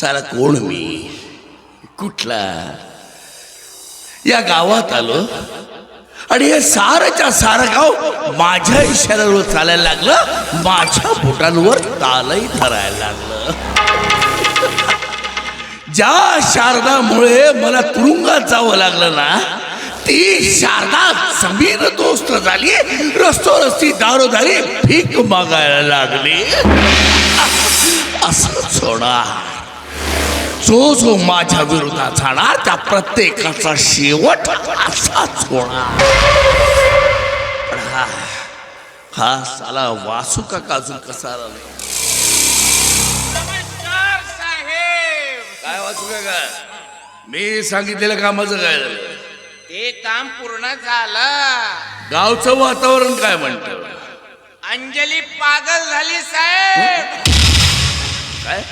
साला कोण मी? कुठला? या गावात आलो. आणि हे सारच्या सारं गाव माझ्या इशाऱ्यावर चालायला लागलं. माझ्या बोटांवर तालही धरायला लागलं. ज्या शारदामुळे मला तुरुंगात जावं लागलं ना ती शारदा समीर दोस्त झाली. रस्तो रस्ती दारोदारी भीक मागायला लागली. असं सोडा. जो जो माझ्या विरोधात जाणार त्या प्रत्येकाचा शेवट असाच होणार. हा साला वासू का अजून कसा काय वाचू का मी सांगितलेलं कामाचं काय झालं? ते काम पूर्ण झालं. गावचं वातावरण काय म्हणतं? अंजली पागल झाली साहेब. काय?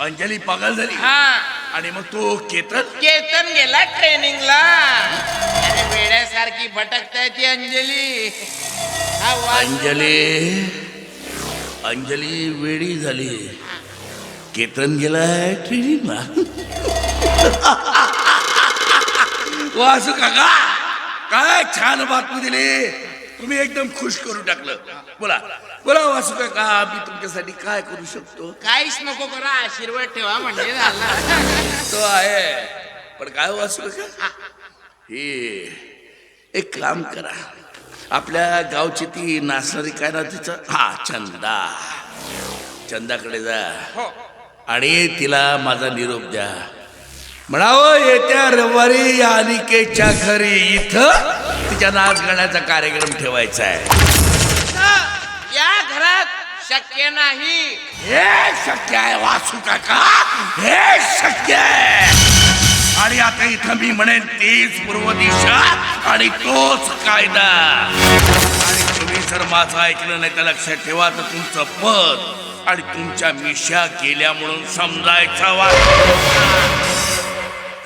अंजली पागल झाली. हा. आणि मग तो केतन? केतन गेला ट्रेनिंगला. अरे वेड्यासारखी भटकताय ती अंजली. हा अंजली अंजली वेडी झाली. केतन गेलाय ट्रेनिंगला. वासू काका काय छान बातमी दिली. तुम्ही एकदम खुश करून टाकलं. बोला. बोला वासू काका मी तुमच्यासाठी काय करू शकतो? काहीच नको करा आशीर्वाद ठेवा म्हणजे झाला तो आहे. पण काय वाचू का हे एक काम करा. आपल्या गावची ती नाचणारी काय ना तिचं? हा चंदा. चंदाकडे जा. हो. आणि तिला माझा निरोप द्या. म्हणावं येत्या रविवारी या अनिकेच्या घरी इथं तिच्या नाच गाण्याचा कार्यक्रम ठेवायचा आहे. या घरात शक्य नाही. हे शक्य आहे वासू काका. हे शक्य आहे. आणि आता इथं मी म्हणेन तीच पूर्व दिशा आणि तोच कायदा. आणि तुम्ही जर माझं ऐकलं नाही तर लक्षात ठेवा तर तुमचं पद आणि तुमच्या मिशा गेल्या म्हणून समजायचा वा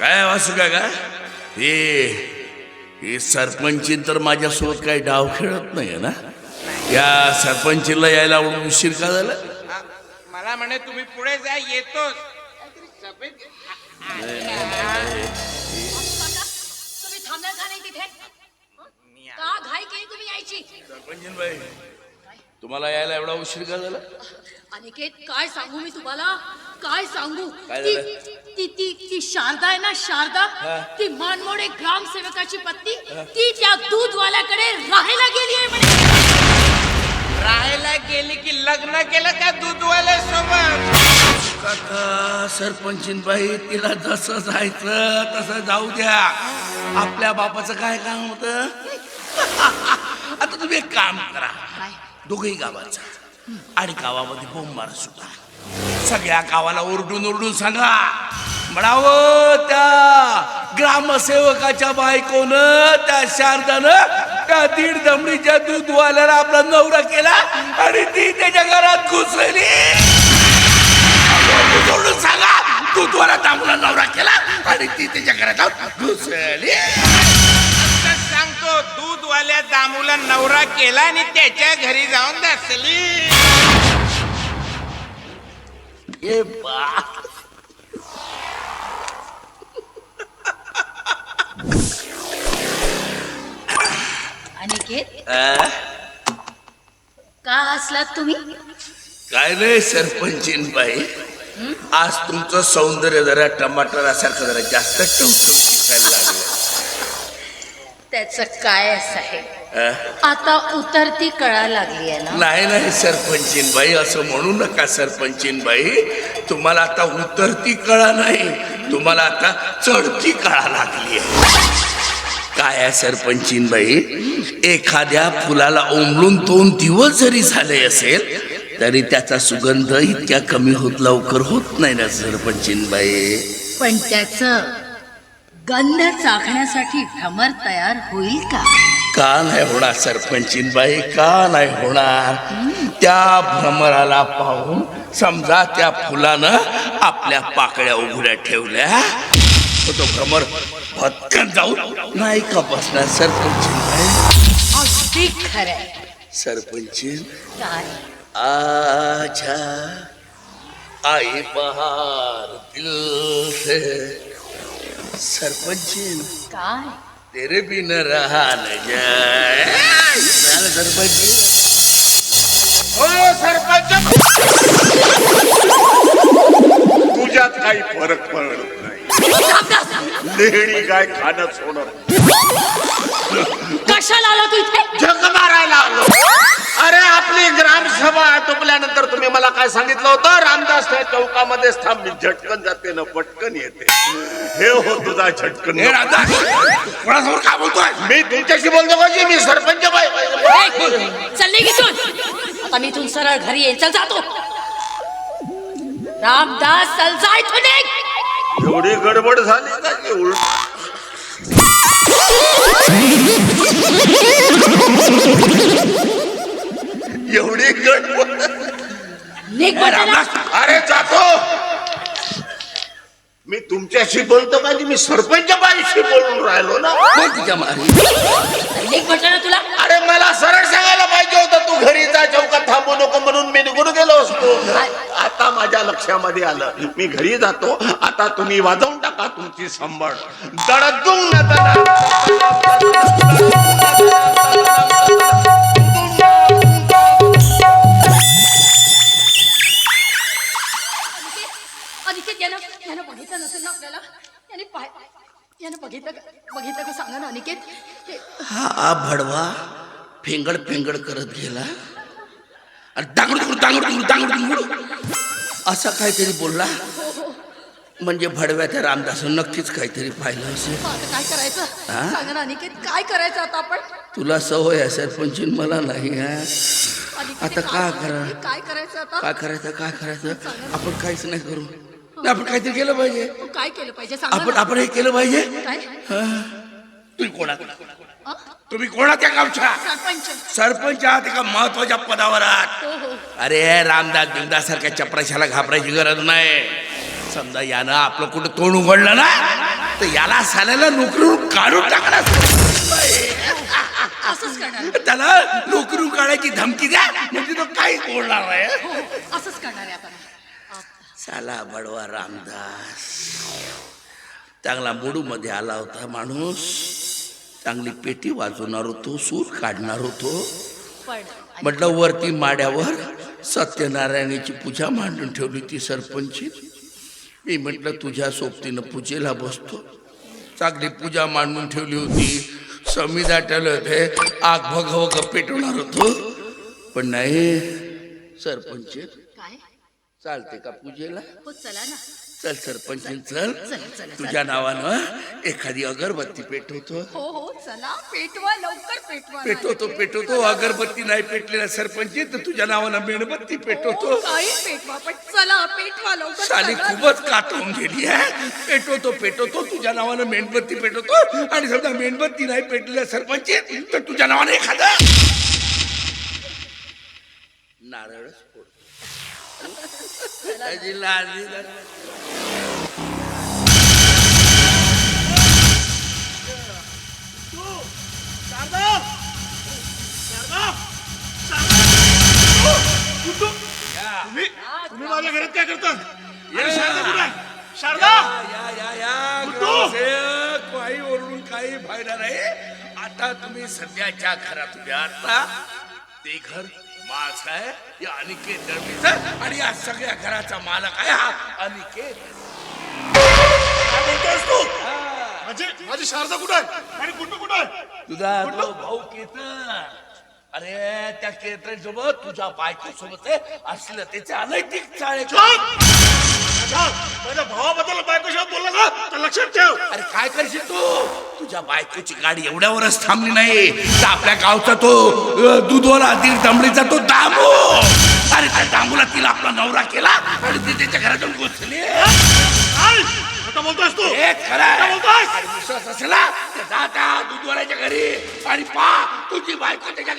काय वासू काका? हे हे सरपंची तर माझ्यासोबत काही डाव खेळत नाही ना? या सरपंचीला यायला एवढं उशीर का झाला? हा, मला म्हणे तुम्ही पुढे जा सरपंचीनबाई तुम्हाला यायला एवढा उशीर का झाला? अनिकेत काय सांगू मी तुम्हाला? काय सांगू? काय झालं? ती ती ती शारदा आहे ना शारदा. ती मानमोडे ग्रामसेवकाची पत्नी ती त्या दूधवाल्याकडे राहायला गेली आहे म्हणे. राहायला गेली की लग्न केलं का दूधवाल्या सोबत काका सरपंचीनबाई तिला जसं जायचं तसं जाऊ द्या. आपल्या बापाचं काय काम होत? आता तुम्ही एक काम करा. दोघही गावाचा. आणि गावामध्ये बोंब मारा सुद्धा सगळ्या गावाला ओरडून ओरडून सांगा. म्हणाव त्या ग्रामसेवकाच्या बायकोनं त्या शारदानं त्या दीड दमडीच्या दूधवाल्याला आपला नवरा केला आणि ती त्याच्या घरात घुसली ओरडून सांगा दूधवाला तांबूला नवरा केला आणि ती त्याच्या घरात जाऊन घुसली सांगतो दूधवाल्या दामूला नवरा केला आणि त्याच्या घरी जाऊन दसली ए बा अनिकेत? का हसलात तुम्ही? काय नाही सरपंचीन बाई आज तुमचं सौंदर्य जरा टमाटरासारखं जरा जास्त टवटवीत दिसायला लागलं. त्याच काय साहेब आ? आता उतरती कळा लागली आहे ना? नाही नाही सरपंचीन बाई असं म्हणू नका सरपंचीन बाई. तुम्हाला आता उतरती कळा नाही. तुम्हाला आता चढती कळा लागली काय आहे सरपंचीन बाई? एखाद्या फुलाला ओंबलून दोन दिवस जरी झाले असेल तरी त्याचा सुगंध इतक्या कमी होत लवकर होत नाही ना सरपंचीन बाई? पण त्याच गंध चाखण्यासाठी भ्रमर तयार होईल का? का नाही होणार सरपंचीन बाई का नाही होणार? त्या भ्रमराला पाहून समजा त्या फुलानं आपल्या पाकळ्या उघड्या ठेवल्या तो भ्रमर भटकन जाऊन नाही का बसणार सरपंचीन बाई अगदी खरंय. सरपंचीन काय? आजा आई बहार दिल से. सरपंच काय? तेरे बिन रहा न जाए चाल सरपंच हो सरपंच तुझ्यात काही फरक पडत नाही लेडी गाय खाणं सोडत कशाला आला तू इथे जग मारायला आलो अरे आपली ग्रामसभा आटोपल्यानंतर तुम्ही मला काय सांगितलं होतं? रामदास त्या चौकामध्ये थांब मी झटकन जाते ना पटकन येते. हे हो तुझा झटकन हे राधा कोणासमोर काय बोलतोय? मी तुमच्याशी बोलतो का मी सरपंच बाई. चालले आता मी इथून सरळ घरी येईल चल जातो. रामदास चल जा इथून. एवढी गडबड झाली का की उलट? एवढी अरे जातो. मी तुमच्याशी बोलतो का मी सरपंच बाईशी बोलून राहिलो ना. बोल मारी ना तुला. अरे मला सरळ सांगायला पाहिजे होतं तू घरी जा चौकात थांबू नको म्हणून मी निघून गेलो असतो. आता माझ्या लक्षामध्ये आलं मी घरी जातो आता तुम्ही वाजवून टाका तुमची संभाळ दडदुंग अनिकेत यानं यानं बघितलं नसेल ना आपल्याला? याने पाय यानं बघितलं का- बघितलं का सांगा ना अनिकेत? हे- हा भडवा फेंगड फेंगड करत गेला. आणि दांगड दांगड दांगड दांगड दांगड असा काहीतरी बोलला. म्हणजे भडव्या त्या रामदासन नक्कीच काहीतरी पाहिलं असेल. आता काय करायचं? हा? सांगा ना अनिकेत काय करायचं आता आपण? तुला सवय आहे सरपंचीन मला नाही हा? अनिकेत, आता काय करा? काय करायचं आता? काय करायचं काय करायचं? आपण काहीच नाही करू. नाही, आपण काहीतरी केलं पाहिजे. तू काय केलं पाहिजे? सांगा आपण. आपण हे केलं पाहिजे. काय? तुम्ही कोणा अ? तुम्ही कोणाच्या गावच्या सरपंच. सरपंच आहात एका महत्त्वाच्या पदावर आहात. हो हो. अरे रामदास बिमदास सारख्या चपराशाला घाबरायची गरज नाही. समजा यानं आपलं कुठं तोंड उघडलं ना तर याला साल्याला नोकरीवरून काढून टाकणार असंच करणार. त्याला नोकरीवरून काढायची धमकी द्या म्हणजे तो काहीच बोलणार नाही. हो असंच करणार आहे आपण साला बडवा रामदास. चांगला मूडमध्ये आला होता माणूस. चांगली पेटी वाजवणार होतो सूर काढणार होतो. म्हटलं वरती माड्यावर सत्यनारायणाची पूजा मांडून ठेवली ती सरपंची मी म्हटलं तुझ्या सोबतीनं पूजेला बसतो. चांगली पूजा मांडून ठेवली होती. समी दाटलं होते. आग भग पेटवणार होतो. पण नाही सरपंच चालते का पूजेला? हो चला ना. चल सरपंच चल. तुझ्या नावानं एखादी अगरबत्ती पेटवतो. हो हो चला. पेटवा लवकर पेटवा. पेटवतो पेटवतो. अगरबत्ती नाही पेटलेला सरपंच तर तुझ्या नावानं मेणबत्ती पेटवतो. हो, काही पेटवा पण चला पेटवा लवकर साली. खूपच काटवून गेली आहे पेटवतो पेटवतो. तुझ्या नावानं मेणबत्ती पेटवतो. आणि समजा मेणबत्ती नाही पेटलेल्या सरपंच तर तुझ्या नावानं एखादा. नारळच फोड त्याची लाजी तुम्ही माझ्या घरात काय करता काही ओरडून काही फायदा नाही आता तुम्ही सध्याच्या घरात उभ्या आता ते घर माझ आहे या अनिकेत दळवीचं आणि या सगळ्या घराचा मालक आहे हा अनिकेत. काय बोलतोयस तू. माझी शारदा कुठं आहे? आणि कुठं कुठं आहे? तुझा तो भाऊ केतन. अरे त्या केतन सोबत तुझ्या बायको सोबत असलं त्याचे अनैतिक चाळे माझ्या भावाबद्दल बायकोशी बोलला ना तर लक्षात ठेव. अरे काय करशील तू? तुझ्या बायकोची गाडी एवढ्यावरच थांबली नाही. तर आपल्या गावचा तो दूधवाला दीड दमडीचा तो दामू. अरे त्या दामूला तिला आपला नवरा केला आणि ती त्याच्या घरातून घुसली. बोलतोयस तू? आणि विश्वास असला तर जा त्या दूधवाल्याच्या घरी. आणि पा तुझी बायको त्याच्या